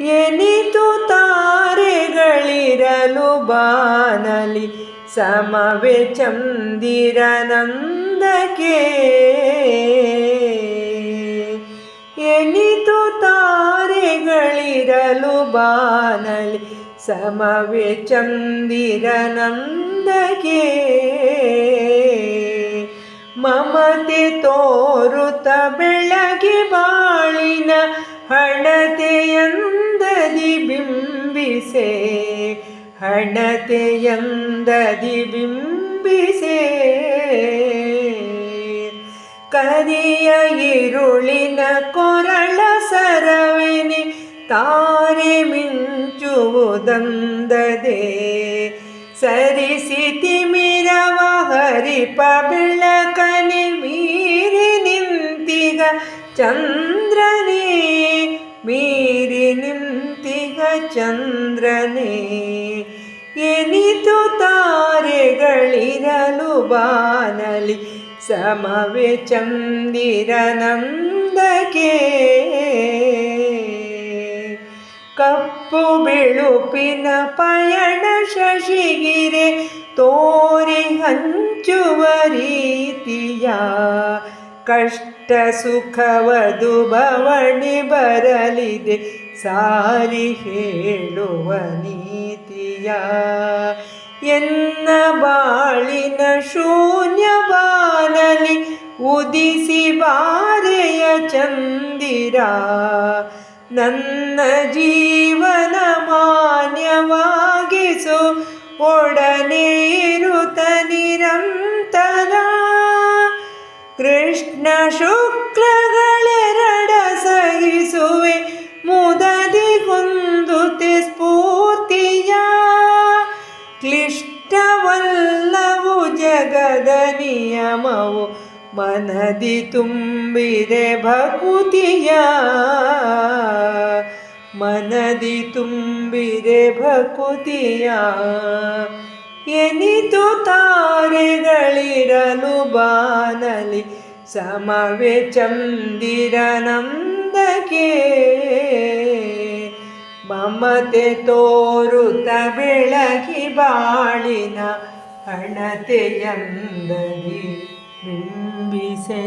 ಎನಿತು ತಾರೆಗಳಿರಲು ಬಾನಲಿ? ಸಮವೆ ಚಂದಿರನಂದಕ್ಕೆ ಎನಿತು ತಾರೆಗಳಿರಲು ಬಾನಲಿ? ಸಮವೆ ಚಂದಿರನಂದಕ್ಕೆ ಮಮತೆ ತೋರುತ್ತ ಬೆಳಗಿ ಬಾಳಿನ ಬಿಂಬಿಸೆ ಹಣತೆಯಂದದಿ ಬಿಂಬಿಸೆ ಕರಿಯ ಇರುಳಿನ ಕೊರಳ ಸರವಿನಿ ತಾರೆ ಮಿಂಚುವುದಂದದೆ ಸರಿಸಿ ತಿಮಿರವ ಹರಿಪ ಬೆಳಕನೆ ಮೀರಿ ನಿಂತಿಗ ಚಂದ್ರನೇ ಚಂದ್ರನೇ ಎನಿತು ತಾರೆಗಳಿರಲು ಬಾನಲಿ? ಸಮವೆ ಚಂದಿರನಂದಕ್ಕೆ ಕಪ್ಪು ಬಿಳುಪಿನ ಪಯಣ ಶಶಿಗಿರೆ, ತೋರಿ ಹಂಚುವ ರೀತಿಯ ಕಷ್ಟ ಸುಖವದು ಬವಣಿ ಬರಲಿದೆ. ಸಾರಿ ಹೇಳುವ ನೀತಿಯ ಎನ್ನ ಬಾಳಿನ ಶೂನ್ಯವಾನಲಿ ಉದಿಸಿ ಬಾರೆಯ ಚಂದಿರ. ನನ್ನ ಜೀವನ ಮಾನ್ಯವಾಗಿಸು, ಒಡನೆ ಇರುತ್ತ ನಿರಂತರ ಕೃಷ್ಣ ಶುಕ್ಲಗಳೆರಡ ಜಗದ ನಿಯಮವು ಮನದಿ ತುಂಬಿದೆ ಭಕುತಿಯ. ಮನದಿ ತುಂಬಿದೆ ಭಕುತಿಯ. ಎನಿತು ತಾರೆಗಳಿರಲು ಬಾನಲಿ ಸಮವೆ ಚಂದಿರನಂದಕ್ಕೆ ಮಮತೆ ತೋರುತ ಬೆಳಗಿ ಬಾಳಿನ അണതയന്തതി ബിംബിസേ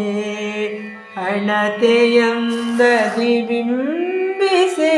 അണതയന്തതി ബിംബിസേ.